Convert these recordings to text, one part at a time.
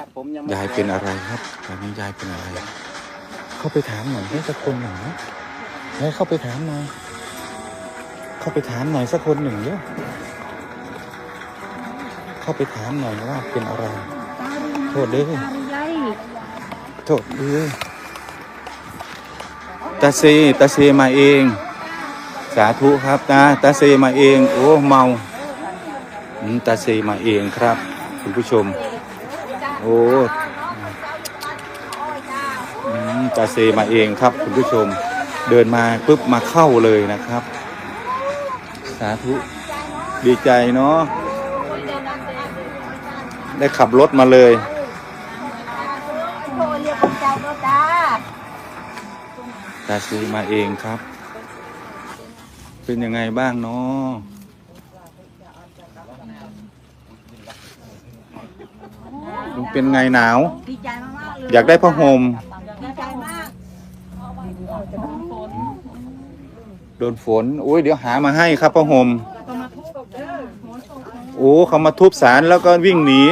ครับผมยังไม่ยายเป็นอะไรครับตอนนี้ยายเป็นอะไร เข้าไปถามหน่อยได้สักคนหนึ่งนะยายเข้าไปถามหน่อยเข้าไปถามหน่อยสักคนหนึ่งเยอะเข้าไปถามหน่อยว่าเป็นอะไร โทษเด้อโทษเด้อตาเซตาเซมาเอง สาธุครับตาตาเซมาเอง โอ้เมาตาเซมาเองครับ คุณผู้ชม โอ้อืมตาเซมาเองครับ คุณผู้ชมเดินมาปุ๊บมาเข้าเลยนะครับ สาธุดีใจเนาะได้ขับรถมาเลยกาก็จ้าตาซื้อมาเองครับ เป็นยังไงบ้างเนาะ เป็นไงหนาว ดีใจมากๆเลยอยากได้ผ้าห่มดีใจมากโดนฝนโอ้ยเดี๋ยวหามาให้ครับผ้าห่มโอ้เขามาทุบสารแล้วก็วิ่งหนี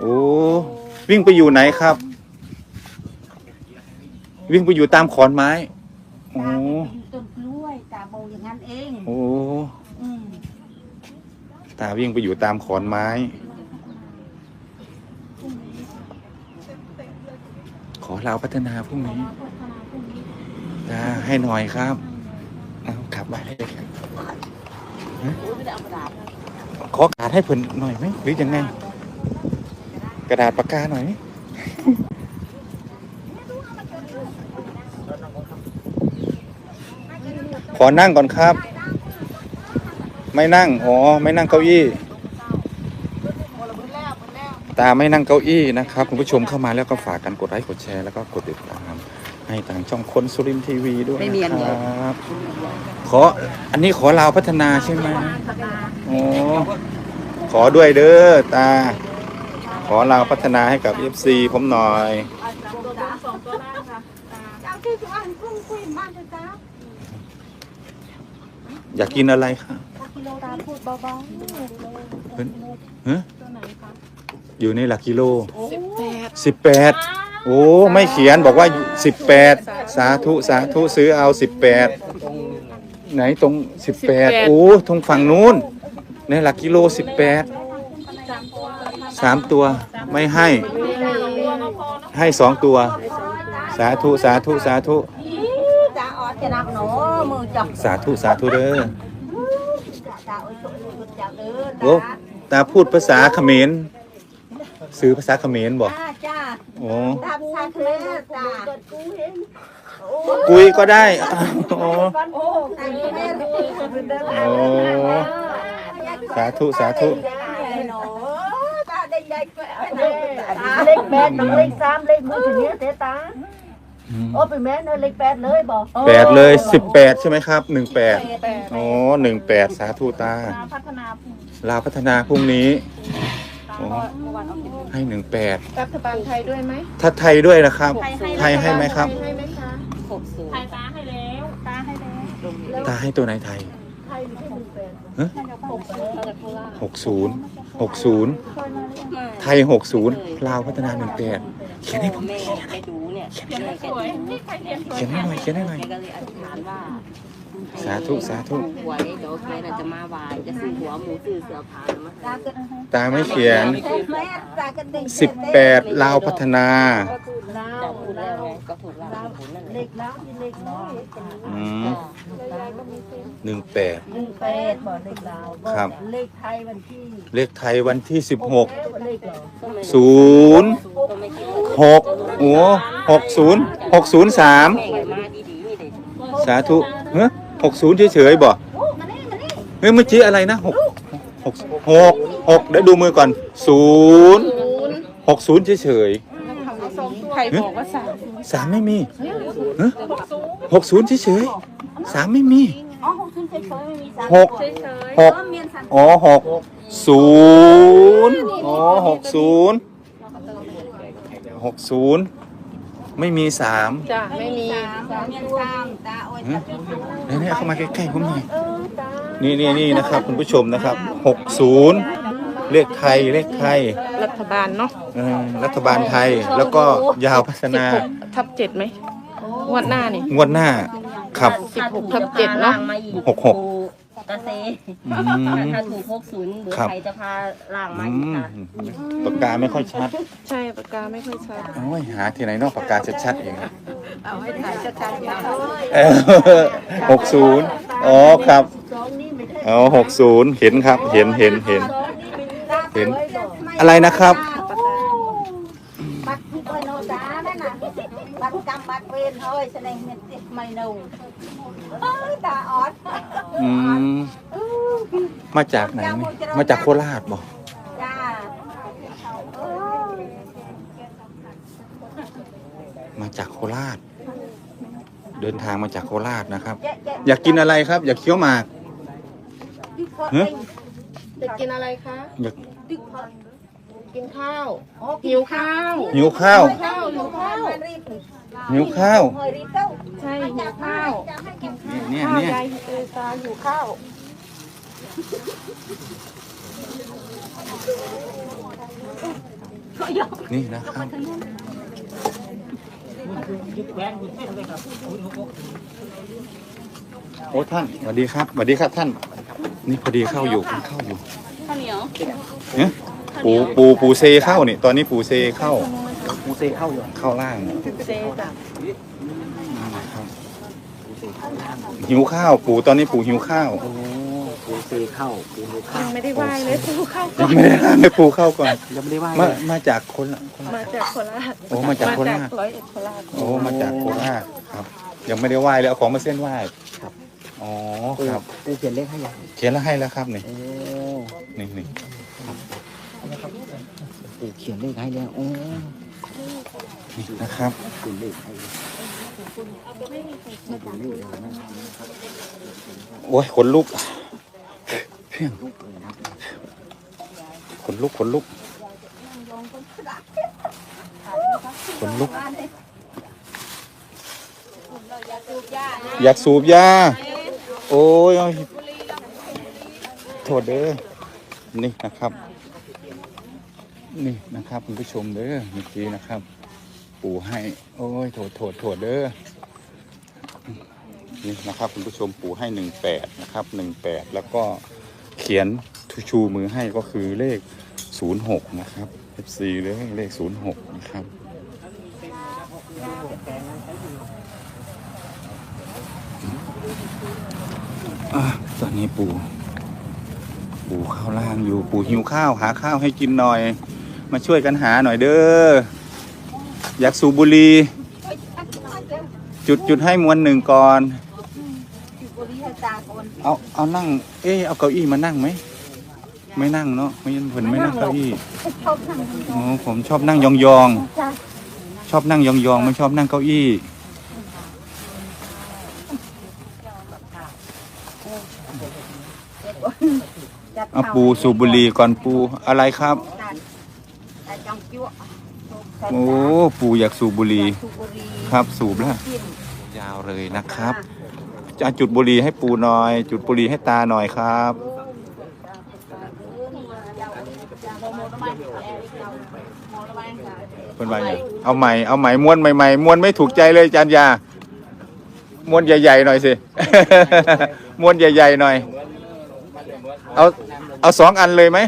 โอ้วิ่งไปอยู่ไหนครับ วิ่งไปอยู่ตามขอนไม้โอ้ตาไปอยู่ต้นกล้วยตาโบอย่างนั้นเองโอ้อืมตาวิ่งไปอยู่ตามขอนไม้ อเราพัฒนาพรุ่งนี้ตาให้หน่อยครับเอาขับมาเลยครับขอกระดาษให้เพิ่นหน่อยไหมหรือยังไง กระดาษปากกาหน่อยขอนั่งก่อนครับ ไม่นั่ง อ๋อ ไม่นั่งเก้าอี้ ตาไม่นั่งเก้าอี้นะครับ คุณผู้ชมเข้ามาแล้วก็ฝากกันกดไลค์กดแชร์แล้วก็กดติดตาม ให้ทางช่องคนสุรินทร์ทีวีด้วยนะครับขออันนี้ขอลาวพัฒนาใช่ไหมโอ้ขอด้วยเด้อตา ขอลาวพัฒนาให้กับ FC ผมหน่อยเจ้าที่จุอันพุ่งคุยมากเลยจ้าอยากกินอะไรครับกิโลตาพูดเบาเพิ่นฮะ อยู่ในหลักกิโล สิบแปดโอ้ไม่เขียนบอกว่าสิบแปดสาธุสาธุซื้อเอาสิบแปดไหนตรงสิบแปดโอ้ตรงฝั่งนู้น ในหลักกิโลสิบแปดสามตัวไม่ให้ให้สองตัว สาธุสาธุสาธุๆจ้าออดจะนักหนูมือจับสาธุสาธุเด้อจ้าโอ้ยโอ้ยจ้าเด้อโอ้ตาพูดภาษาเขมร ซื้อภาษาเขมรบอกจ้าจ้าโอ้ตามชาเคือจ้ากุยก็ได้โอ้โอ้ตามแม่โอ้สาธุสาธุหนูตาเด็กเลขแปดน้องเลขสามเลขมือถึงเนี้ยเตตาโอ้เป็นแม่เนอะเลขแปดเลยบอกแปดเลยสิบแปดใช่ไหมครับหนึ่งแปดโอ้หนึ่งแปดสาธุตาพัฒนาลาวพัฒนาพรุ่งนี้ โอ้ให้หนึ่งแปดรัฐบาลไทยด้วยไหมถ้าไทยด้วยนะครับ ไทยให้ไหมครับให้ไหมคะไทยตาให้แล้วตาให้แล้วตาให้ตัวไหนไทยไทยไม่ใช่หนึ่งแปดฮะหกศูนย์หกศูนย์ไทยหกศูนย์ลาวพัฒนาหนึ่งแปดเขียนให้ผมแม่ไปดูเนี่ยแม่แกดูเขียนให้หน่อยเขียนให้หน่อยแกก็เลยอธิษฐานว่าสาธุสาธุหวยเดี๋ยวแกน่ะจะมาไหวายจะซื้อหัวหมูซื้อเสือผามาให้ ตาก็ตาไม่เขียนแม่ตาก็เด็กสิบแปดลาวพัฒนาลาแต่วพูดแล้วไงก็ถูกแล้วผลนั่นแหเลละขแล้วมีเลขน้อยอืมหนึ่งแปด หนึ่งแปดบอกเลขลาวบอกครับ เลขไทยวันที่เลขไทยวันที่สิบหกเลขเหรอศูนย์ก็ไม่คิดหกโอ้หกศูนย์หกศูนย์สามแม่แกมาดีๆนี่เด็กสาธุเฮ้ยหกศูนย์เฉยๆบ่เฮ้ยเมื่อกี้อะไรนะหกหกหก หกเดี๋ยวดูมือก่อนศูนย์หกศูนย์เฉยใครบอกว่าสามๆสามไม่มีเฮ้ยหกศูนย์เฉยๆสามไม่มีอ๋อหกศูนย์เฉยๆไม่มีสามหกหกเมียนสามอ๋อหกศูนย์อ๋อหกศูนย์หกศูนย์ไม่มีสามจ้ะไม่มีสามเมียนสามตาโอ้ยฮะนี่ๆเข้ามาใกล้ๆผมหน่อยนี่นี่นี่นะครับ คุณผู้ชมนะครับหกศูนย์ เลขไทยเลขไทยรัฐบาลเนาะเออรัฐบาลไทย แล้วก็ยาวพัฒนา16ทับเจ็ดไหมงวดหน้านี่ งวดหน้าครับ สิบหกทับเจ็ดเนอะล่างมาอีกหกหกปูกระเซอืม ถ้าถูกหกศูนย์หรือครับ ใครจะพาล่างมาอือีกมค่ะปากกาไม่ค่อยชัดใช่ปากกาไม่ค่อยชัดโอ้ยหาที่ไหนเนอกปากกาชัดๆเองเอาให้ถ่ายชัดๆอย่าเลยหกศูนย์อ๋อครับอ๋อหกศูนย์เห็นครับ เห็นเห็นเห็น เห็นอะไรนะครับ บัตรที่เคยโนตานั่นน่ะบัตรกรรมบัตรเวรเฮ้ยแสดงเงินติดไม่นูเอ้ยตาออดอืมมาจากไหนนี่มาจากโคราชบอกจ้าเอ้ยมาจากโคราช เดินทางมาจากโคราชนะครับ เจ๊เจ๊อยากกินอะไรครับ อยากเคี้ยวหมากที่เคยฮะจะกินอะไรคะอยากที่เคย กินข้าวโอ้หิวข้าวหิวข้าวข้าวหิวข้าวรีบหิวข้าวเฮ้ยรีบเต้าใช่หิวข้าวเนี่ยข้าวเนี่ยยายเอตาหิวข้าวนี่นะครับโอ้ท่านสวัสดีครับสวัสดีครับท่าน นี่พอดีเข้าอยู่เข้าอยู่ข้าว เหนียวเนี่ยปูปูปูเซเข้านี่ ตอนนี้ปูเซเข้า ปูเซเข้าอยู่เข้าล่างเจจ้ะนะครับหิวข้าวปูตอนนี้ปูหิวข้าวโอ้ปูเซเข้าปูหิวข้ายัวงไม่ได้ไหว้เลยปูข้าวก่ยัองนไม่ได้ให้ปูเข้าก่อนยังไม่ได้ไหว้มาเลยมาจากคนละคนละมาจากโคราชโอ้มาจากโคราชร้อยเอ็ดโคราชโอ้มาจากโคราชครับ ยังไม่ได้ไหว้เลยเอาของมาเส้นไหว้ครับ อ๋อปูครับปูเขียนเลขให้ยังเขียนแล้วให้แล้วครับนี่โอ้นี่นี่ปูเขียนเลขให้แล้วโอ้นี่นะครับเขียนเลขให้มาดูเลขเลยนะโอ้ยขนลุกเพียงขนลุกขนลุกขนลุก อยากสูบยาโอ้ย โอ้ยโทษเด้อนี่นะครับ นี่นะครับคุณผู้ชมเด้อเมื่อกี้นะครับ ปู่ให้ โอ้ยโทษโทษโทษเด้อนี่นะครับคุณผู้ชมปู่ให้หนึ่งแปดนะครับหนึ่งแปดแล้วก็เขียนชูมือให้ก็คือเลขศูนย์หกนะครับ FC เลยเลขศูนย์หกนะครับ อะตอนนี้ปู่ปู่ข้าวล่างอยู่ ปู่หิวข้าวหาข้าวให้กินหน่อย มาช่วยกันหาหน่อยเด้อ อยากสูบบุหรี่จุดจุดให้มวลหนึ่งก่อนอยู่บริษัทตาคนเอาเอานั่ง เอ๊ะเอาเก้าอี้มานั่งไหม ไม่นั่งเนาะ ไม่ยันเพิ่นไม่นั่งเก้าอี้ชอบทำโอ้ผมชอบนั่งยองๆ ชอบนั่งยองๆ ไม่ชอบนั่งเก้าอี้ จัดเอาปูสูบบุหรี่ก่อนปูอะไรครับแต่จังจั่วโอ้ปูอยากสูบบุหรี่สุบุรีครับสูบแล้วกินยาวเลยนะครับ จะจุดบุหรี่ให้ปูหน่อย จุดบุหรี่ให้ตาหน่อยครับ เป็นไรเนี่ยเอาใหม่ เอาใหม่ม้วนใหม่ๆม้วนไม่ถูกใจเลยจานยาม้วนใหญ่ๆหน่อยสิ ม้วนใหญ่ๆหน่อย เอาเอาสองอันเลยไหม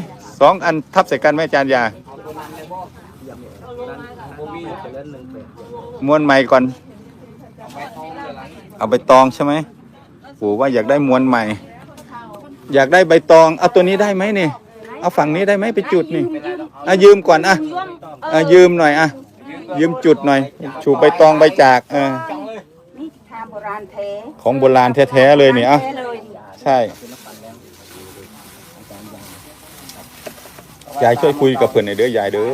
สองอันทับใส่กันไหมจานยาม้วนใหม่ก่อน เอาใบตองใช่ไหมปู่ว่าอยากได้ม้วนใหม่ อยากได้ใบตอง เอาตัวนี้ได้ไหมนี่ เอาฝั่งนี้ได้ไหมไปจุดนี่อะยืมก่อนอะอะยืมหน่อยอะยืมจุดหน่อยชูใบตองใบจากเออนี่ทาโบราณแท้ของโบราณแท้ๆเลยนี่อะแท้เลยใช่ยายช่วยคุยกับเพื่อนหน่อยเด้อยายเด้อ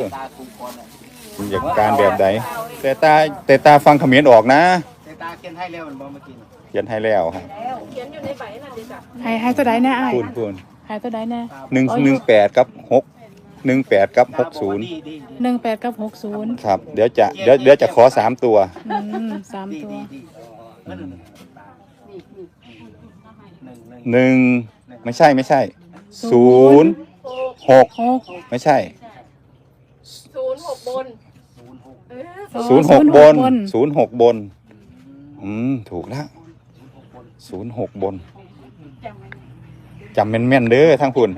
อยากการแบบไหนแต่ตาแต่ตาฟังเขมรออกนะเซตาเขียนให้แล้วมันบอกเมื่อกี้เขียนให้แล้วครับให้ให้ตัวใดแน่ไอ้พูนพูนให้ตัวใดแน่หนึ่งหนึ่งแปดกับหกหนึ่งแปดกับหกศูนย์ดีดีหนึ่งแปดกับหกศูนย์ครับ เดี๋ยวจะเดี๋ยวเดี๋ยวจะขอสามตัวอืมสามดีตัว ดีดีหนึ่งหนึ่ง หนึ่งไม่ใช่ไม่ใช่ศูนย์หกหกไม่ใช่ศูนย์หกบนศูนย์หกบนศูนย์หกบน อืมถูกแล้วศูนย์หกบนจำแม่นๆเด้อทั้งคุณ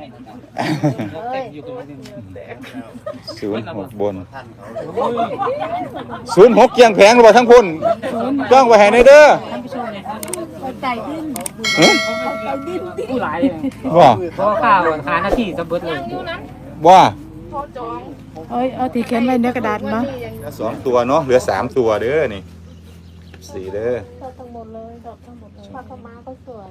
ศูนย์หกบนศูนย์หกเกียงแผงหรือเปล่าทั้งคุณจ้องไว้ให้ในเด้อใจดิ้นหึผู้หลายว่าเพราะข้าวหาหน้าที่สมบูรณ์เลยว่าเอ้ยเอาตีเขียนไว้ในกระดาษมาสองตัวเนาะเหลือสามตัวเด้อนี่สี่เด้อทั้งหมดเลยดอกทั้งหมดเลยผ้าขาวม้าก็สวย